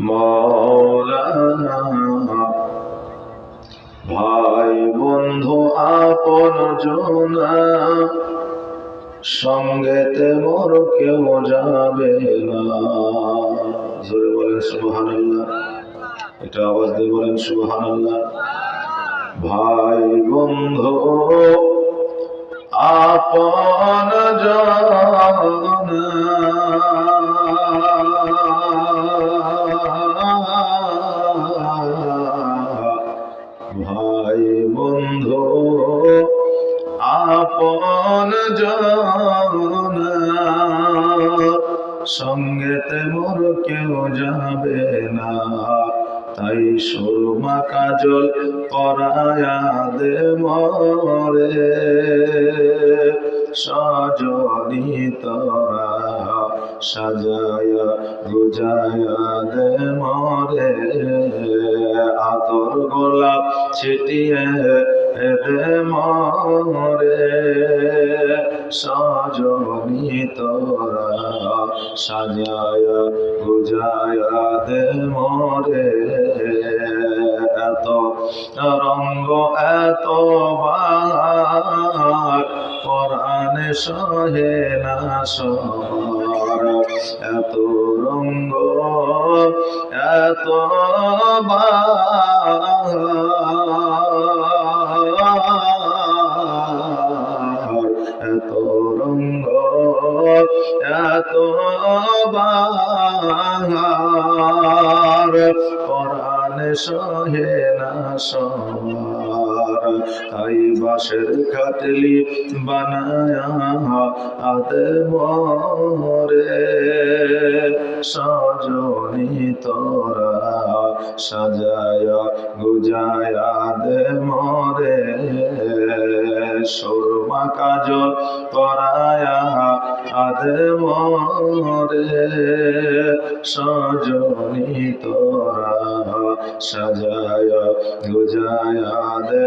মৌলানা। ভাই বন্ধু, আপন জনা। সঙ্গেতে মোর কেউ যাবে না। জোরে বলেন সুবহানাল্লাহ। এটা আওয়াজ দিয়ে বলেন সুবহানাল্লাহ। ভাই বন্ধু, আপন ভাই বন্ধু, আপন সঙ্গেতে মোর কেউ যাবে না। তাই সুরমা কাজল পরায়া দে মরে, সজনি তোরা। সাজায়া গুজায়া দে মরে, আতর গোলাপ ছিটিয়ে দে মরে। সজনি তোরা সাজায়া গুজায়া দে মরে। এত রঙ্গ, এত বার, পরাণে সহে না সবার। এত রঙ্গ এত এত রঙ্গ এত বার পরাণে সহে না সবার তাই বাসের খাটলি বানায়া আদে মরে সজনি তোরা সাজায়া গুজায়া দে মরে। সুরমা কাজল পরায়া আদে মরে সজনি তোরা সাজায়া গুজায়া দে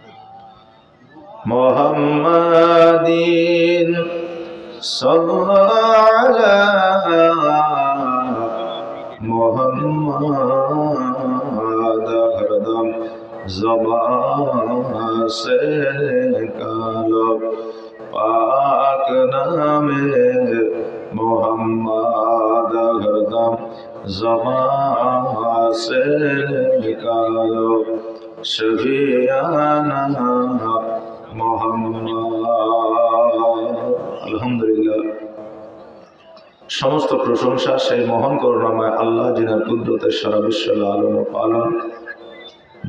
মোহাম্মদিন মোহাম্মদ হরদম জবান সে কালো পাক নামে মোহাম্মদ হরদম জবান সে কালো মোহাম্মদ আলহামদুলিল্লাহ। সমস্ত প্রশংসা সেই মহান করুণাময় আল্লাহ যিনার কুদরতের সারা বিশ্ব লালন পালন।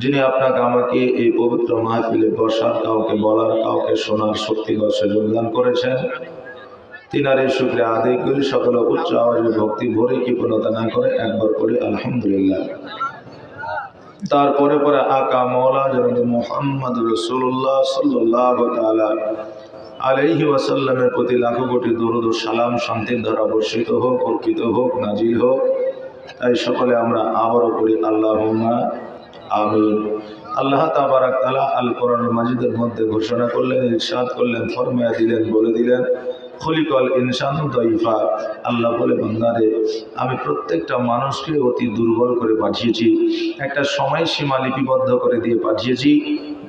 যিনি আপনাকে আমাকে এই পবিত্র মাহফিলে বসার, কাউকে বলার, কাউকে শোনার শক্তিগত যোগদান করেছেন। তিনার এই শুক্রে আদায় করি, সকলে উচ্চ আওয়াজে ভক্তি ভরে কৃপণতা না করে একবার করে আলহামদুলিল্লাহ। তারপরে পরে আকা মৌলা জনদ মোহাম্মদ রসুল্লাহ সাল্লাহ তালা আলাইহি ওয়াসাল্লামের প্রতি লাখো কোটি দরুদ সালাম শান্তির ধারা বর্ষিত হোক, অর্পিত হোক, নাজিল হোক। তাই সকলে আমরা আবারও করি আল্লাহ আমিন। আল্লাহ তাবারাক তালা আল কোরআন মাজিদের মধ্যে ঘোষণা করলেন, ইরশাদ করলেন, ফরমায়া দিলেন, বলে দিলেন খলিকল ইনসান দইফা আল্লাহ বলে বন্দারে আমি প্রত্যেকটা মানুষকে অতি দুর্বল করে পাঠিয়েছি। একটা সময় সীমা লিপিবদ্ধ করে দিয়ে পাঠিয়েছি।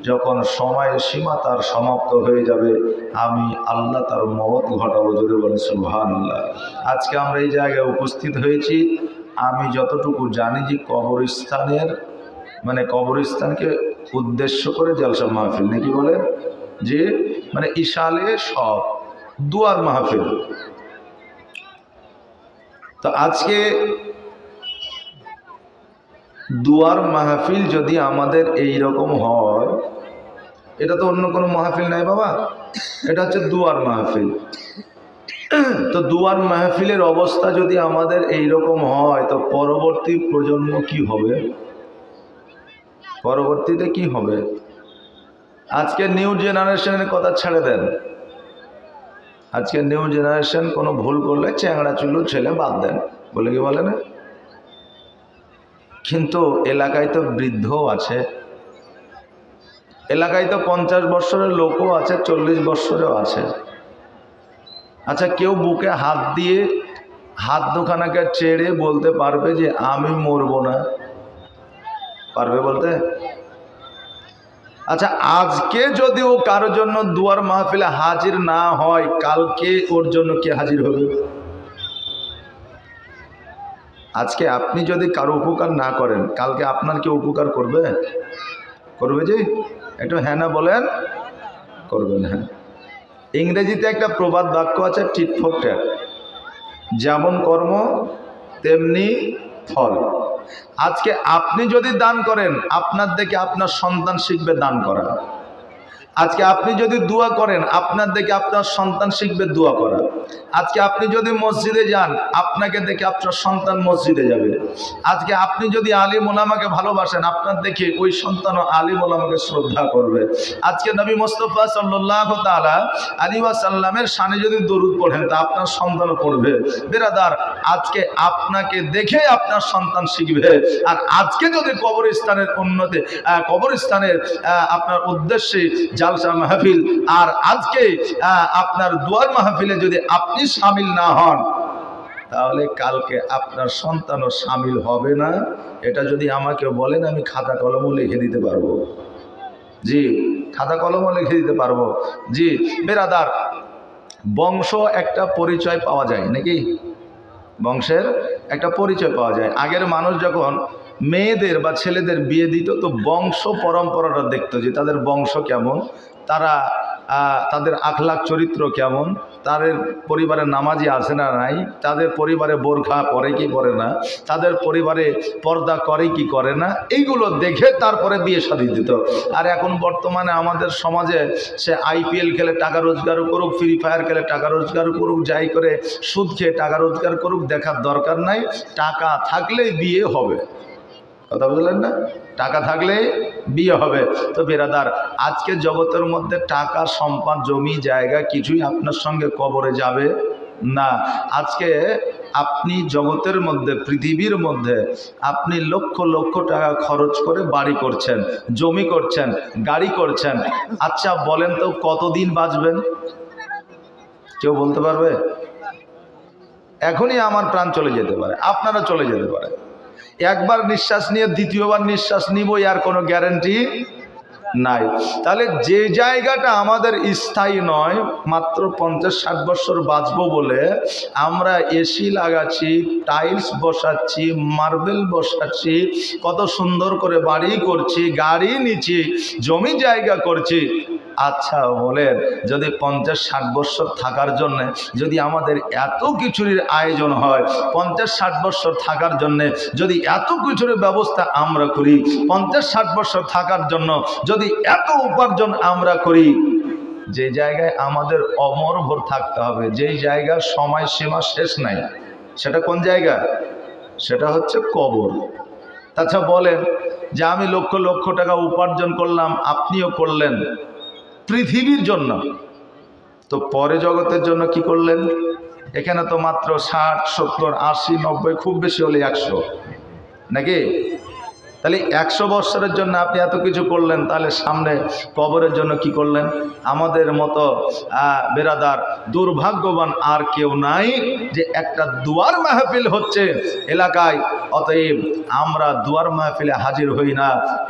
যখন সময়ের সীমা তার সমাপ্ত হয়ে যাবে, আমি আল্লাহ তার মত ঘটাবো জোরে বলে সুহান আজকে আমরা এই জায়গায় উপস্থিত হয়েছি। আমি যতটুকু জানি যে কবরস্থানের মানে কবরস্থানকে উদ্দেশ্য করে জলসা মাহফিল, নাকি বলে যে মানে ইশালে সব। দুয়ার মাহফিল। তো আজকে দুয়ার মাহফিল যদি আমাদের এই রকম হয়, এটা তো অন্য কোনো মাহফিল নাই বাবা। এটা হচ্ছে দুয়ার মাহফিল। তো দুয়ার মাহফিলের অবস্থা যদি আমাদের এই রকম হয়, তো পরবর্তী প্রজন্ম কি হবে? পরবর্তীতে কি হবে? আজকে নিউ জেনারেশনের কথা ছেড়ে দেন। আজকে নিউ জেনারেশন কোনো ভুল করলে চ্যাংড়া চুলু ছেলে বাদ দেন, বলে কি বলে না? কিন্তু এলাকায় তো বৃদ্ধও আছে। এলাকায় তো পঞ্চাশ বৎসরের লোকও আছে, চল্লিশ বৎসরেও আছে। আচ্ছা কেউ বুকে হাত দিয়ে হাত দুখানাকে চেড়ে বলতে পারবে যে আমি মরবো না? পারবে বলতে? আচ্ছা আজকে যদি ও কারোর জন্য দুয়ার মাহফিলে হাজির না হয়, কালকে ওর জন্য কে হাজির হবে? আজকে আপনি যদি কারও উপকার না করেন, কালকে আপনার কি উপকার করবে? করবে যে? একটু হ্যাঁ না বলেন, করবেন হ্যাঁ। ইংরেজিতে একটা প্রবাদ বাক্য আছে, টিট ফর যেমন কর্ম, তেমনি ফল। আজকে আপনি যদি দান করেন আপনার দেখে আপনার সন্তান শিখবে দান করা। আজকে আপনি যদি দোয়া করেন, আপনার দেখে আপনার সন্তান শিখবে দোয়া করা। আজকে আপনি যদি মসজিদে যান, আপনাকে দেখে আপনার সন্তান মসজিদে যাবে। আজকে আপনি যদি আলিম মোলামাকে ভালোবাসেন, আপনার দেখে ওই সন্তানও আলিম ওলামাকে শ্রদ্ধা করবে। আজকে নবী মোস্তফা সাল্লাহ তালা আলী সাল্লামের সানে যদি দরুদ পড়েন, তা আপনার সন্তানও পড়বে। বেরাদার, আজকে আপনাকে দেখে আপনার সন্তান শিখবে। আর আজকে যদি কবরস্থানের উন্নতি কবরস্থানের আপনার উদ্দেশ্যে জালসা মাহফিল। আর আজকে আপনার দুয়ার মাহফিলে যদি আপনি সামিল না হন, তাহলে কালকে আপনার সন্তানও সামিল হবে না। এটা যদি আমাকে বলেন, আমি খাতা কলমও লিখে দিতে পারব। জি, খাতা কলমও লিখে দিতে পারব। জি, বেরাদার, বংশ একটা পরিচয় পাওয়া যায় নাকি? বংশের একটা পরিচয় পাওয়া যায়। আগের মানুষ যখন মেয়েদের বা ছেলেদের বিয়ে দিত, তো বংশ পরম্পরাটা দেখতো যে তাদের বংশ কেমন, তারা তাদের আখলাখ চরিত্র কেমন, তাদের পরিবারে নামাজি আছে না নাই, তাদের পরিবারে বোরখা পরে কি করে না, তাদের পরিবারে পর্দা করে কি করে না, এইগুলো দেখে তারপরে বিয়ে শাদী দিত। আর এখন বর্তমানে আমাদের সমাজে সে আইপিএল খেলে টাকা রোজগারও করুক, ফ্রি ফায়ার খেলে টাকা রোজগার করুক, যাই করে সুদ খেয়ে টাকা রোজগার করুক, দেখার দরকার নাই, টাকা থাকলেই বিয়ে হবে। কথা বুঝলেন না? টাকা থাকলে বিয়ে হবে। তো বেরাদার, আজকে জগতের মধ্যে টাকা, সম্পদ, জমি, জায়গা কিছুই আপনার সঙ্গে কবরে যাবে না। আজকে আপনি জগতের মধ্যে, পৃথিবীর মধ্যে আপনি লক্ষ লক্ষ টাকা খরচ করে বাড়ি করছেন, জমি করছেন, গাড়ি করছেন। আচ্ছা বলেন তো কতদিন বাঁচবেন? কেউ বলতে পারবে? এখনই আমার প্রাণ চলে যেতে পারে আপনারা চলে যেতে পারে। একবার নিঃশ্বাস নিয়ে, দ্বিতীয়বার নিঃশ্বাস নিবই আর কোনো গ্যারেন্টি নাই। তাহলে যে জায়গাটা আমাদের স্থায়ী নয়, মাত্র পঞ্চাশ ষাট বছর বাঁচবো বলে আমরা এসি লাগাচ্ছি, টাইলস বসাচ্ছি, মার্বেল বসাচ্ছি, কত সুন্দর করে বাড়ি করছি, গাড়ি নিচ্ছি, জমি জায়গা করছি। আচ্ছা বলেন, যদি পঞ্চাশ ষাট বৎসর থাকার জন্য যদি আমাদের এত কিছুর আয়োজন হয়, পঞ্চাশ ষাট বৎসর থাকার জন্য যদি এত কিছুর ব্যবস্থা আমরা করি, পঞ্চাশ ষাট বৎসর থাকার জন্য যদি এত উপার্জন আমরা করি, যে জায়গায় আমাদের অমর ভোর থাকতে হবে যেই জায়গার সময় সীমা শেষ নাই, সেটা কোন জায়গা? সেটা হচ্ছে কবর। তাছাড়া বলেন যে আমি লক্ষ লক্ষ টাকা উপার্জন করলাম, আপনিও করলেন। পৃথিবীর জন্য। তো পরে জগতের জন্য কি করলেন? এখানে তো মাত্র ষাট, সত্তর, আশি, নব্বই, খুব বেশি হলে একশো। নাকি? তাহলে একশো বৎসরের জন্য আপনি এত কিছু করলেন, তাহলে সামনে কবরের জন্য কি করলেন? আমাদের মতো বেরাদার, দুর্ভাগ্যবান আর কেউ নাই যে একটা দুয়ার মাহফিল হচ্ছে এলাকায়। অতএব আমরা দুয়ার মাহফিলে হাজির হই না।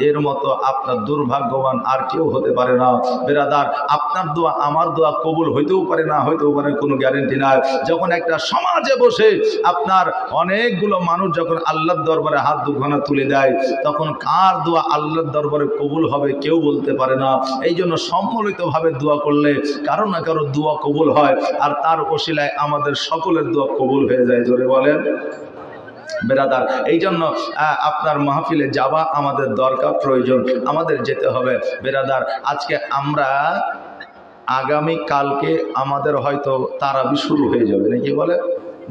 এর মতো আপনার দুর্ভাগ্যবান আর কেউ হতে পারে না। বেরাদার, আপনার দোয়া, আমার দোয়া কবুল হইতেও পারে না, হইতেও পারে, কোনো গ্যারেন্টি নাই। যখন একটা সমাজে বসে আপনার অনেকগুলো মানুষ যখন আল্লাহর দরবারে হাত দুখানা তুলে দেয় তখন কার দোয়া আল্লাহর দরবারে কবুল হবে কেউ বলতে পারে না। এই জন্য সম্মিলিতভাবে দোয়া করলে কারও না কারও দোয়া কবুল হয় আর তার ওসিলায় আমাদের সকলের দোয়া কবুল হয়ে যায়, জোরে বলেন। বেরাদার এই জন্য আপনার মাহফিলে যাওয়া আমাদের দরকার, প্রয়োজন, আমাদের যেতে হবে। বেরাদার, আজকে আমরা আগামী কালকে আমাদের হয়তো তারাবি শুরু হয়ে যাবে, নাকি বলে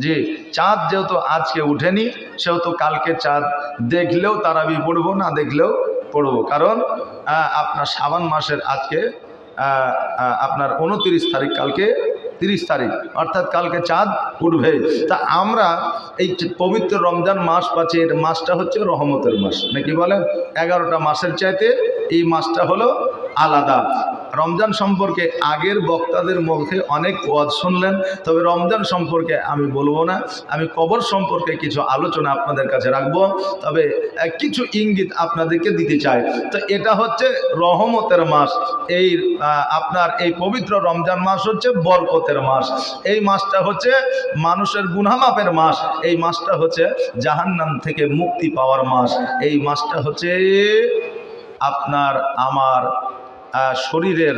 জি চাঁদ যেহেতু আজকে উঠেনি, সেহেতু কালকে চাঁদ দেখলেও তারাবি পড়ব, না দেখলেও পড়ব। কারণ আপনার শ্রাবণ মাসের আজকে আপনার উনত্রিশ তারিখ, কালকে তিরিশ তারিখ, অর্থাৎ কালকে চাঁদ উঠবে। তা আমরা এই পবিত্র রমজান মাস পাচ্ছি, এর মাসটা হচ্ছে রহমতের মাস। নাকি বলেন? এগারোটা মাসের চাইতে এই মাসটা হলো আলাদা। রমজান সম্পর্কে আগের বক্তাদের মুখে অনেক ওয়াজ শুনলেন, তবে রমজান সম্পর্কে আমি বলব না। আমি কবর সম্পর্কে কিছু আলোচনা আপনাদের কাছে রাখব, তবে কিছু ইঙ্গিত আপনাদেরকে দিতে চাই। তো এটা হচ্ছে রহমতের মাস। এই আপনার এই পবিত্র রমজান মাস হচ্ছে বরকতের মাস। এই মাসটা হচ্ছে মানুষের গুনামাপের মাস। এই মাসটা হচ্ছে জাহান্নাম থেকে মুক্তি পাওয়ার মাস। এই মাসটা হচ্ছে আপনার, আমার শরীরের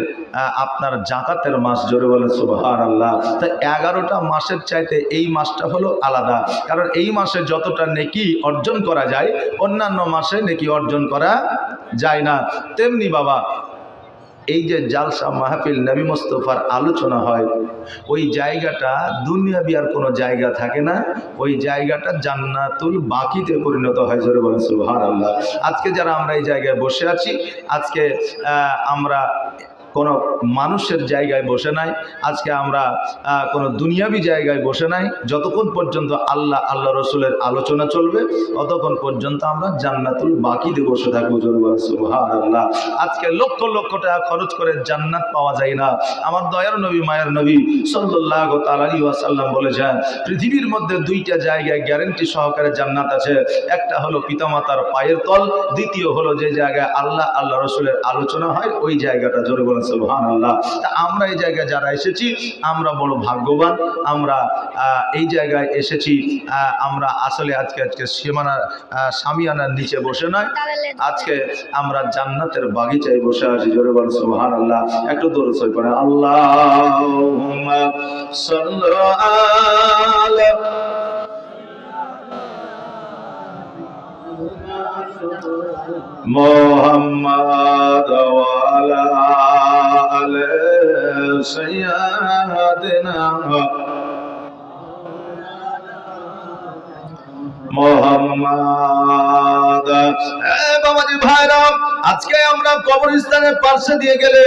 আপনার জাকাতের মাস জোরে বলে সুবাহার আল্লাহ তা এগারোটা মাসের চাইতে এই মাসটা হলো আলাদা। কারণ এই মাসে যতটা নেকি অর্জন করা যায়, অন্যান্য মাসে নেকি অর্জন করা যায় না। তেমনি বাবা এই যে জালসা মাহফিল নবী মোস্তফার আলোচনা হয়, ওই জায়গাটা দুনিয়াবি আর কোনো জায়গা থাকে না, ওই জায়গাটা জান্নাতুল বাকিতে পরিণত হয়, জোরে বলেন হার আল্লাহ আজকে যারা আমরা এই জায়গায় বসে আছি, আজকে আমরা কোনো মানুষের জায়গায় বসে নাই। আজকে আমরা কোনো দুনিয়াবি জায়গায় বসে নাই। যতক্ষণ পর্যন্ত আল্লাহ আল্লাহ রসুলের আলোচনা চলবে, ততক্ষণ পর্যন্ত আমরা জান্নাতুল বাকিতে বসে থাকব। আল্লাহ আজকে লক্ষ লক্ষ টাকা খরচ করে জান্নাত পাওয়া যায় না। আমার দয়ার নবী, মায়ের নবী সাল্লাহ তালী ওয়াসাল্লাম বলেছেন, পৃথিবীর মধ্যে দুইটা জায়গায় গ্যারেন্টি সহকারে জান্নাত আছে। একটা হলো পিতামাতার পায়ের তল, দ্বিতীয় হলো যে জায়গায় আল্লাহ আল্লাহ রসুলের আলোচনা হয়, ওই জায়গাটা জোরে আমরা এই জায়গায় যারা এসেছি, আমরা বড় ভাগ্যবান। আমরা এই জায়গায় এসেছি আমরা আসলে আজকে আজকে সীমানার সামিয়ানার নিচে বসে নয়। আজকে আমরা জান্নাতের বাগিচায় বসে আছি, জোরে বল সুবহান আল্লাহ একটু দূর সই করে আল্লাহ মোহাম্মদ ওয়ালা সৈয়দনা মোহাম্মদ। এ বাবাজি ভাইরা আজকে আমরা কবরস্থানের পাশে দিয়ে গেলে,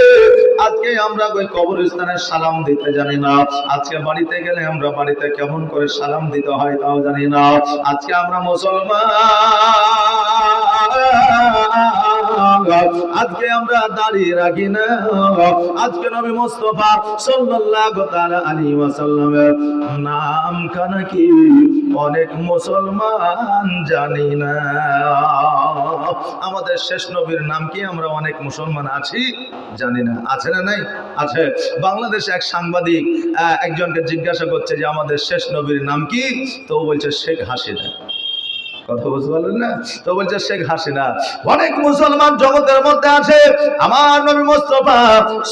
আজকে আমরা ওই কবরস্থানের সালাম দিতে জানি না। আজকে বাড়িতে গেলে আমরা বাড়িতে কেমন করে সালাম দিতে হয় তাও জানি না। আজকে আমরা মুসলমান। আজকে আমরা দাঁড়িয়ে রাখি না। আজকে নবী মুস্তফা সাল্লাল্লাহু তাআলা আলাইহি ওয়াসাল্লামের নাম খানা কি? অনেক মুসলমান জানি না। আমাদের শেষ নবীর নাম কি? আমরা অনেক মুসলমান আছি, জানি না। আছে না নাই? আছে। বাংলাদেশে এক সাংবাদিক একজনকে জিজ্ঞাসা করছে যে, আমাদের শেষ নবীর নাম কি? তো বলছে, শেখ হাসিনা। কথা বুঝতে পারলেন না? তো বলছে, শেখ হাসিনা, অনেক মুসলমান জগতের মধ্যে আছে। আমার নবী মুস্তফা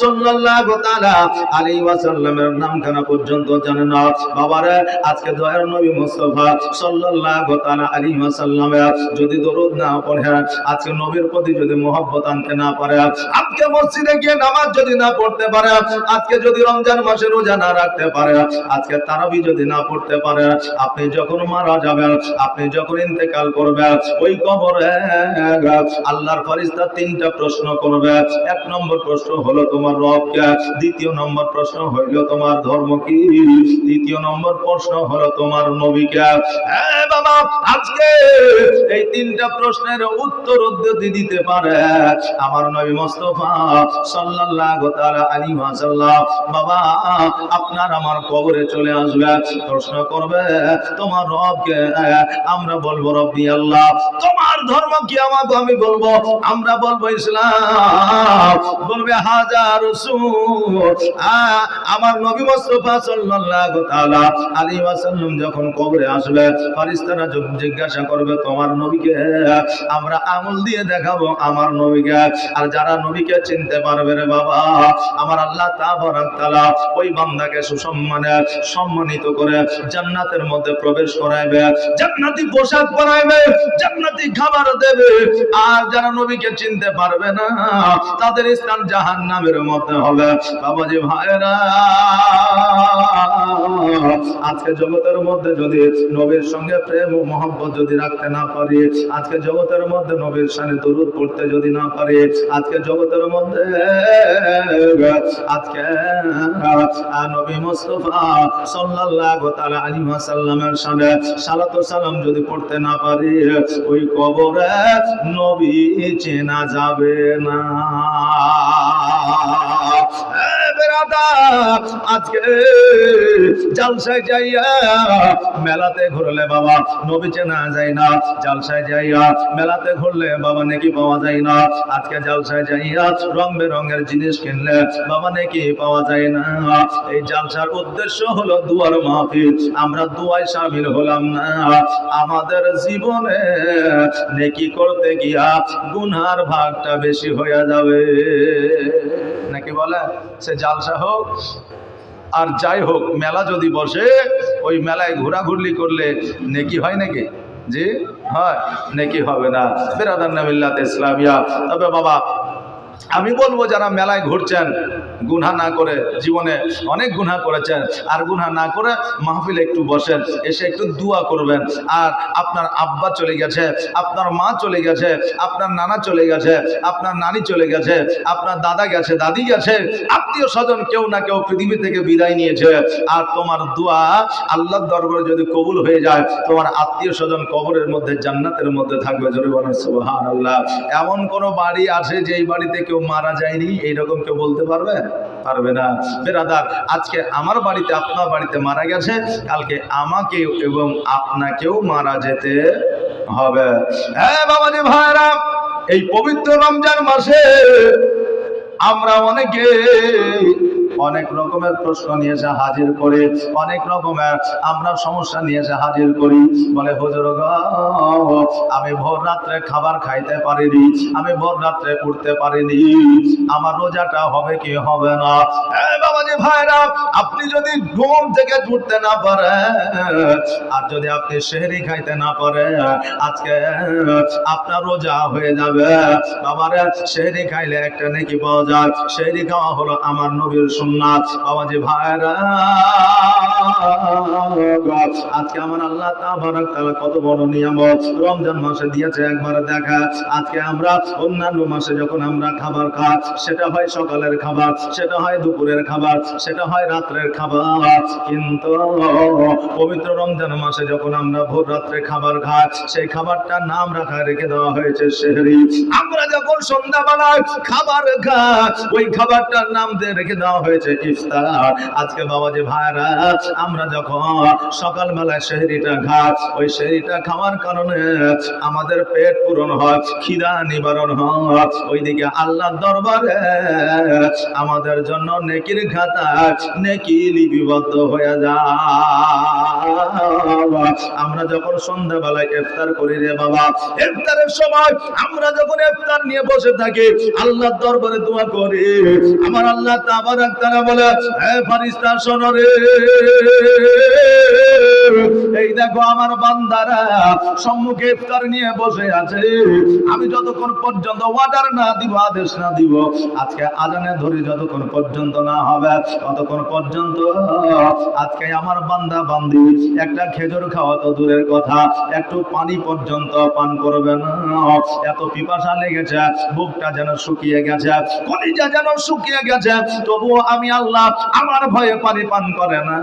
সাল্লাল্লাহু তাআলা আলাইহি ওয়াসাল্লামের নামখানা পর্যন্ত জানে না। বাবারে, আজকে দয়ার নবী মুস্তফা সাল্লাল্লাহু তাআলা আলাইহি ওয়াসাল্লামে যদি দরুদ না পড়ে, আজকে নবীর প্রতি যদি মোহব্বত আনতে না পারে, আজকে মসজিদে গিয়ে নামাজ যদি না পড়তে পারে, আজকে যদি রমজান মাসে রোজা না রাখতে পারে, আজকে তারাবি যদি না পড়তে পারে, আপনি যখন মারা যাবেন, আপনি যখন ইন্তেকাল করবেন ওই কবরে আল্লাহর ফরিস্তা তিনটা প্রশ্ন করবে। এক নম্বর প্রশ্ন হলো তোমার রবকে দ্বিতীয় নম্বর প্রশ্ন হইল তোমার ধর্ম কি? তৃতীয় নম্বর প্রশ্ন হলো তোমার নবীকে হ্যাঁ বাবা, আজকে এই তিনটা প্রশ্নের উত্তর যদি দিতে পারে। আমার নবী মোস্তফা সাল্লাল্লাহু তাআলা আলাইহি ওয়াসাল্লাম, বাবা, আপনার আমার কবরে চলে আসবে, প্রশ্ন করবে, তোমার রবকে আমরা বলব তোমার ধর্ম কি আমাকে আমি বলব? আমরা বলব ইসলাম। বলবে হাজার আমার নবী মুস্তাফা সাল্লাল্লাহু তাআলা ওয়াসাল্লাম যখন কবরে আসবে, ফেরেশতারা যখন জিজ্ঞাসা করবে, তোমার নবীকে আমরা আঙুল দিয়ে দেখাবো আমার নবীকে? আর যারা নবীকে চিনতে পারবে রে বাবা, আমার আল্লাহ তাবারাক তাআলা ওই বান্দাকে সুসম্মানে সম্মানিত করে জান্নাতের মধ্যে প্রবেশ করাইবে। জান্নাতি পোশাক বানাইবে, জান্নাতি খাবার দেবে। আর যারা নবীকে চিনতে পারবে না, তাদের স্থান হবে। বাবাজি ভাইরা আজকে জগতের মধ্যে যদি নবীর সঙ্গে প্রেম ও মহব্বত যদি রাখতে না পারি, আজকে জগতের মধ্যে নবীর সামনে দরুদ পড়তে যদি না পারি, আজকে জগতের মধ্যে, আজকে নবী মুস্তফা সাল্লাল্লাহু তাআলা আলাইহি ওয়াসাল্লামের সামনে সালাতু সালাম যদি পড়তে না পারি ওই কবরে নবী চেনা যাবে না। মেলাতে ঘুরলে বাবা, নবী চেনা না মেলাতে ঘুরলে বাবা পাওয়া যায় না। আজকে বেরঙের জিনিস কিনলে বাবা পাওয়া যায় না। এই জালসার উদ্দেশ্য হলো দুয়ার মাহফিল। আমরা দুয়ায় সামিল হলাম না। আমাদের জীবনে নেকি করতে গিয়া গুনহার ভাগটা বেশি হয়ে যাবে। নাকি বলে? সে জালসা হোক। আর যাই হোক, মেলা যদি বসে, ওই মেলায় ঘোরাঘুরলি করলে নেকি হয় নাকি? জি? হয়। নেকি হবে না। বেরাদান ইসলামিয়া। তবে বাবা আমি বলব যারা মেলায় ঘুরছেন, গুনহা না করে জীবনে অনেক গুনহা করেছেন, আর গুনহা না করে মাহফিলে একটু বসেন, এসে একটু দোয়া করবেন। আর আপনার আব্বা চলে গেছে, আপনার মা চলে গেছে, আপনার নানা চলে গেছে, আপনার নানি চলে গেছে, আপনার দাদা গেছে, দাদি গেছে, আত্মীয় স্বজন কেউ না কেউ পৃথিবী থেকে বিদায় নিয়েছে। আর তোমার দোয়া আল্লাহর দরবারে যদি কবুল হয়ে যায়, তোমার আত্মীয় স্বজন কবরের মধ্যে, জান্নাতের মধ্যে থাকবে। জোরে বলেন সুবহানাল্লাহ। এমন কোন বাড়ি আছে যেই বাড়িতে কেউ মারা যায়নি, এইরকম কেউ বলতে পারবে? পারবে না। বেরাদার আজকে আমার বাড়িতে, আপনার বাড়িতে মারা গেছে, কালকে আমাকে এবং আপনাকেও মারা যেতে হবে। হ্যাঁ বাবাজি ভাইরা এই পবিত্র রমজান মাসে আমরা অনেকে অনেক রকমের প্রশ্ন নিয়ে এসে হাজির করে, অনেক রকমের আমরা সমস্যা নিয়ে এসে হাজির করি। বলে, হুজুর আমি ভোর রাত্রে খাবার খাইতে পারিনি, আমি ভোর রাত্রে উঠতে পারিনি, আমার রোজাটা হবে কি হবে না? বাবাজি ভাইরা, আপনি যদি ঘুম থেকে উঠতে না পারেন, আর যদি আপনি সেহরি খাইতে না পারেন, আজকে আপনার রোজা হয়ে যাবে। বাবারে, সেহরি খাইলে একটা নেকি পাওয়া যায়। সেহরি খাওয়া হলো আমার নবীর সুন্নাত বাবাজি ভাইরা। আজকে আমার আল্লাহ তাবারাক কত বড় নিয়ামত। রমজান মাসে দিয়েছে একবার দেখা। আজকে আমরা অন্যান্য মাসে যখন আমরা খাবার খাই, সেটা হয় সকালের খাবার, সেটা হয় দুপুরের খাবার, সেটা হয় রাত্রের খাবার। কিন্তু পবিত্র রমজান মাসে যখন আমরা ভোর রাত্রে খাবার খাই, সেই খাবারটার নাম রাখা রেখে দেওয়া হয়েছে সেহরি। আমরা যখন সন্ধ্যাবেলায় খাবার খাই, ওই খাবারটার নাম দিয়ে রেখে দেওয়া হয়েছে ইফতার। আজকে বাবা যে ভাইরা, আমরা যখন সকালবেলায় সেহরিটা খাই, ওই সেহরিটা খাওয়ার কারণে আমাদের পেট পূরণ হয়, খিদা নিবারণ হয়। ওইদিকে আল্লাহ দরবারে আমাদের জন্য নেকির খাতা, নেকি লিপিবদ্ধ হয়ে যায়। আমরা যখন সন্ধ্যাবেলায় ইফতার করি রে বাবা, ইফতারের সময় আমরা যখন ইফতার নিয়ে বসে থাকি, আল্লাহর দরবারে দোয়া করি। আমার আল্লাহ তাবারাক তাআলা বলে এই দেখো আমার বান্দারা সম্মুখে ইফতার নিয়ে বসে আছে। আমি যতক্ষণ পর্যন্ত অর্ডার না দিব, আদেশ না দিব, আজকে আজানে ধরে যতক্ষণ পর্যন্ত না হবে, ততক্ষণ পর্যন্ত আজকে আমার বান্দা বান্দি, একটা খেজুর খাওয়া তো দূরের কথা, একটু পানি পর্যন্ত পান করবে না। এত পিপাসা লেগেছে, বুকটা যেন শুকিয়ে গেছে, কলিজা যেন শুকিয়ে গেছে, তবুও আমি আল্লাহ আমার ভয়ে পানি পান করে না।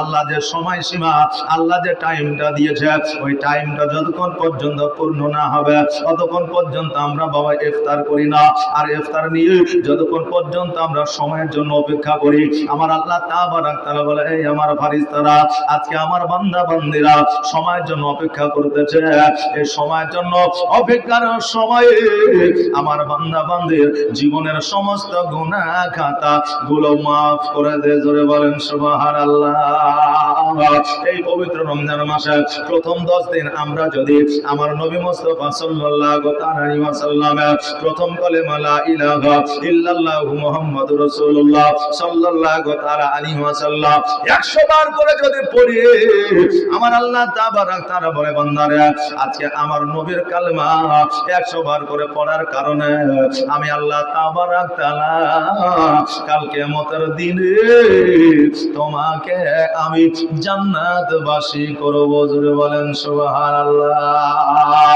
আল্লাহ যে সময়সীমা, আল্লাহ যে টাইমটা দিয়েছে, ওই টাইমটা যতক্ষণ পর্যন্ত পূর্ণ না হবে, ততক্ষণ পর্যন্ত আমরা বাবা ইফতার করি না। আর ইফতার নিয়ে যতক্ষণ পর্যন্ত আমরা সময়ের জন্য অপেক্ষা করি, আমার আল্লাহ তাবারাক তাআলা বলে, এই আমার ফারিস্তারা আজকে আমার বান্দা বান্দিরা সময়ের জন্য অপেক্ষা করতেছে। এই সময়ের জন্য অপেক্ষার সময়ে আমার বান্দা বান্দির জীবনের সমস্ত গুনাহ খাতা গুলো মাফ করে দে জোরে বলেন সুবহানাল্লাহ। এই পবিত্র রমজান মাসে প্রথম দশ দিন আমরা যদি আমার নবী মুস্তফা সাল্লাল্লাহু তাআলা প্রথম কলেমা লা ইলাহা ইল্লাল্লাহু মুহাম্মাদুর রাসূলুল্লাহ সাল্লাল্লাহু তাআলা আলাইহি ওয়াসাল্লাম 100 বার করে যদি পড়ি আমার আল্লাহ তাবারাক তাআলা বলে বান্দারে আজকে আমার নবীর কালেমা 100 বার করে পড়ার কারণে আমি আল্লাহ তাবারাক তাআলা কালকে মতার দিনে তোমাকে আমি জান্নাতবাসী করব। জোরে বলেন সুবহানাল্লাহ।